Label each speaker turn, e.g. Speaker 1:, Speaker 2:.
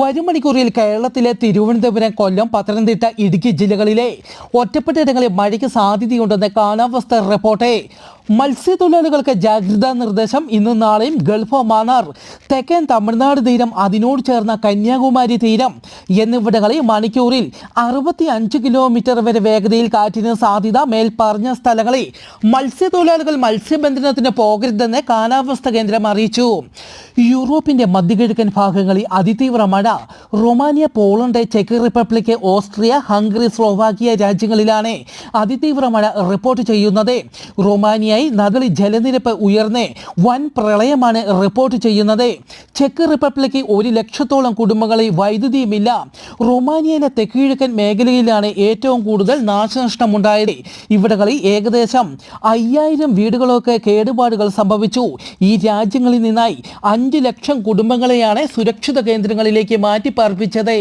Speaker 1: വരും മണിക്കൂറിൽ കേരളത്തിലെ തിരുവനന്തപുരം കൊല്ലം പത്തനംതിട്ട ഇടുക്കി ജില്ലകളിലെ ഒറ്റപ്പെട്ട ഇടങ്ങളിൽ മഴയ്ക്ക് സാധ്യതയുണ്ടെന്ന് കാലാവസ്ഥ റിപ്പോർട്ട്. മത്സ്യത്തൊഴിലാളികൾക്ക് ജാഗ്രതാ നിർദ്ദേശം ഇന്നും നാളെയും ഗൾഫ് മാന്നാർ തെക്കൻ തമിഴ്നാട് തീരം അതിനോട് ചേർന്ന കന്യാകുമാരി തീരം എന്നിവിടങ്ങളിൽ മണിക്കൂറിൽ അറുപത്തി അഞ്ച് കിലോമീറ്റർ വരെ വേഗതയിൽ കാറ്റിന് സാധ്യത മേൽപ്പറഞ്ഞ സ്ഥലങ്ങളിൽ മത്സ്യത്തൊഴിലാളികൾ മത്സ്യബന്ധനത്തിന് പോകരുതെന്ന് കാലാവസ്ഥ കേന്ദ്രം അറിയിച്ചു. യൂറോപ്പിന്റെ മധ്യകിഴക്കൻ ഭാഗങ്ങളിൽ അതിതീവ്ര മഴ റൊമാനിയ പോളണ്ട് ചെക്ക് റിപ്പബ്ലിക് ഓസ്ട്രിയ ഹംഗറി സ്ലോവാക്കിയ രാജ്യങ്ങളിലാണ് അതിതീവ്ര മഴ റിപ്പോർട്ട് ചെയ്യുന്നത്. റൊമാനിയയിൽ നഗളി ജലനിരപ്പ് ഉയർന്ന്. വൻ പ്രളയമാണ് റിപ്പോർട്ട് ചെയ്യുന്നത്. ചെക്ക് റിപ്പബ്ലിക്കിൽ ഒരു ലക്ഷത്തോളം കുടുംബങ്ങളിൽ വൈദ്യുതിയുമില്ല. റൊമാനിയയിലെ തെക്കിഴക്കൻ മേഖലയിലാണ് ഏറ്റവും കൂടുതൽ നാശനഷ്ടമുണ്ടായത്. ഇവിടങ്ങളിൽ ഏകദേശം അയ്യായിരം വീടുകളൊക്കെ കേടുപാടുകൾ സംഭവിച്ചു. ഈ രാജ്യങ്ങളിൽ നിന്നായി അഞ്ച് ലക്ഷം കുടുംബങ്ങളെയാണ് സുരക്ഷിത കേന്ദ്രങ്ങളിലേക്ക് മാറ്റി പാർപ്പിച്ചത്